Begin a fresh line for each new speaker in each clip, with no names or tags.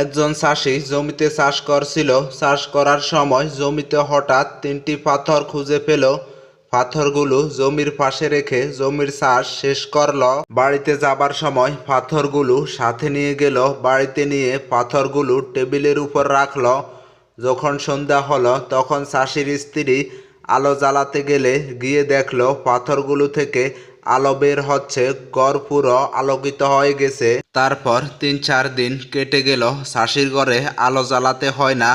একজন চাষি জমিতে চাষ করছিল। চাষ করার সময় জমিতে হঠাৎ তিনটি পাথর খুঁজে পেল। পাথরগুলো জমির পাশে রেখে জমির চাষ শেষ করল। বাড়িতে যাবার সময় পাথরগুলো সাথে নিয়ে গেল। বাড়িতে নিয়ে পাথরগুলো টেবিলের উপর রাখল। যখন সন্ধ্যা হলো, তখন চাষির স্ত্রী আলো জ্বালাতে গেলে গিয়ে দেখল পাথরগুলো থেকে আলো বের হচ্ছে ঘর পুরো আলোকিত হয়ে গেছে। তারপর তিন চার দিন কেটে গেল চাষির ঘরে আলো জ্বালাতে হয় না,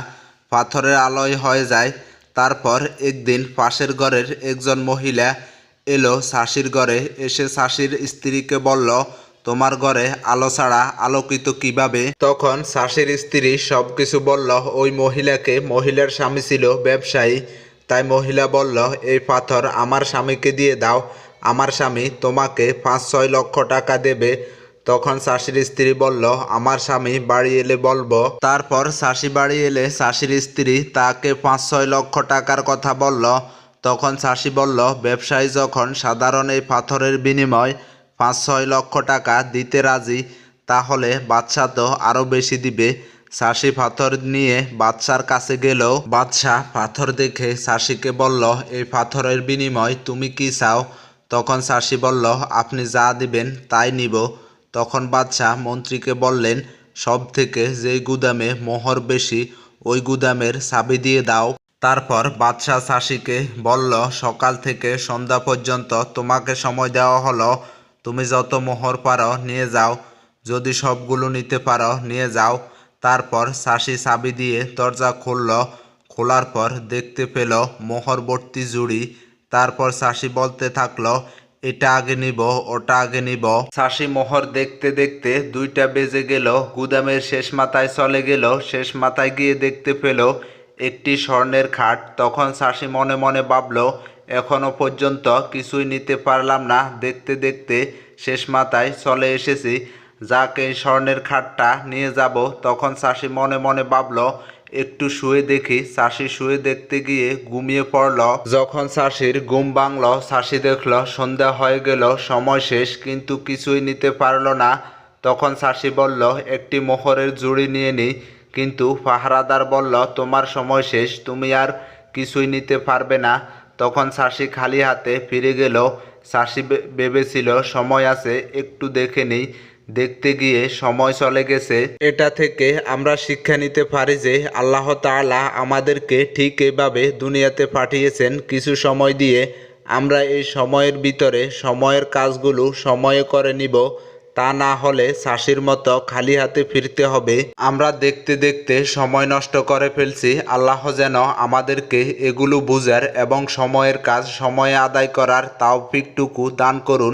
পাথরের আলোয় হয়ে যায়। তারপর একদিন পাশের ঘরের একজন মহিলা এলো চাষির ঘরে, এসে চাষির স্ত্রীকে বলল, তোমার ঘরে আলো ছাড়া আলোকিত কীভাবে? তখন চাষির স্ত্রী সবকিছু বলল, ওই মহিলাকে মহিলার স্বামী ছিল, ব্যবসায়ী। তাই মহিলা বলল, এই পাথর আমার স্বামীকে দিয়ে দাও। আমার স্বামী তোমাকে পাঁচ, ছয় লক্ষ টাকা দেবে। তখন চাষির স্ত্রী বলল, আমার স্বামী, বাড়ি এলে বলব। তারপর চাষি বাড়ি এলে চাষির স্ত্রী তাকে পাঁচ, ছয় লক্ষ টাকার কথা বলল। তখন চাষি বলল, ব্যবসায়ী যখন সাধারণ এই পাথরের বিনিময় পাঁচ, ছয় লক্ষ টাকা দিতে রাজি, তাহলে বাদশা তো আরও বেশি দিবে। চাষি পাথর নিয়ে বাদশার কাছে গেল বাদশাহ পাথর দেখে চাষিকে বলল, এই পাথরের বিনিময় তুমি কি চাও? তখন চাষি বলল, আপনি যা দিবেন তাই নিব। তখন বাদশাহ মন্ত্রীকে বললেন সব থেকে যেই গুদামে মোহর বেশি, ওই গুদামের চাবি দিয়ে দাও। তারপর বাদশাহ চাষিকে বলল, সকাল থেকে সন্ধ্যা পর্যন্ত তোমাকে সময় দেওয়া হলো। তুমি যত মোহর পারো নিয়ে যাও। যদি সবগুলো নিতে পারো নিয়ে যাও। তারপর চাষি চাবি দিয়ে দরজা খুলল। খোলার পর দেখতে পেল মোহরবর্তী জুড়ি তারপর চাষি বলতে থাকল, এটা আগে নিব, ওটা আগে নিব। চাষি মোহর দেখতে দেখতে দুইটা বেজে গেল, গুদামের শেষ মাথায় চলে গেল, শেষ মাথায় গিয়ে দেখতে পেল একটি স্বর্ণের খাট। তখন চাষি মনে মনে ভাবলো, এখনও পর্যন্ত কিছুই নিতে পারলাম না, দেখতে দেখতে শেষ মাথায় চলে এসেছি। যাকে স্বর্ণের খাটটা নিয়ে যাব। তখন চাষি মনে মনে ভাবলো একটু শুয়ে দেখি। চাষি শুয়ে দেখতে গিয়ে ঘুমিয়ে পড়ল। যখন চাষির ঘুম ভাঙল শাশি দেখল, সন্ধ্যা হয়ে গেল, সময় শেষ, কিন্তু কিছুই নিতে পারল না। তখন শাশি বলল, একটি মোহরের জুড়ি নিয়ে নিই কিন্তু পাহারাদার বলল, তোমার সময় শেষ, তুমি আর কিছুই নিতে পারবে না। তখন শাশি খালি হাতে ফিরে গেল। ভে- ভেবেছিল, সময় আছে, একটু দেখে নিই। দেখতে গিয়ে সময় চলে গেছে। এটা থেকে আমরা শিক্ষা নিতে পারি যে আল্লাহ তাআলা আমাদেরকে ঠিক এভাবে দুনিয়াতে পাঠিয়েছেন কিছু সময় দিয়ে। আমরা এই সময়ের ভিতরে সময়ের কাজগুলো সময়ে করে নিব। তা না হলে চাষির মতো খালি হাতে ফিরতে হবে। আমরা দেখতে দেখতে সময় নষ্ট করে ফেলছি। আল্লাহ যেন আমাদেরকে এগুলো বুঝার এবং সময়ের কাজ সময়ে আদায় করার তাওফিকটুকু দান করুন।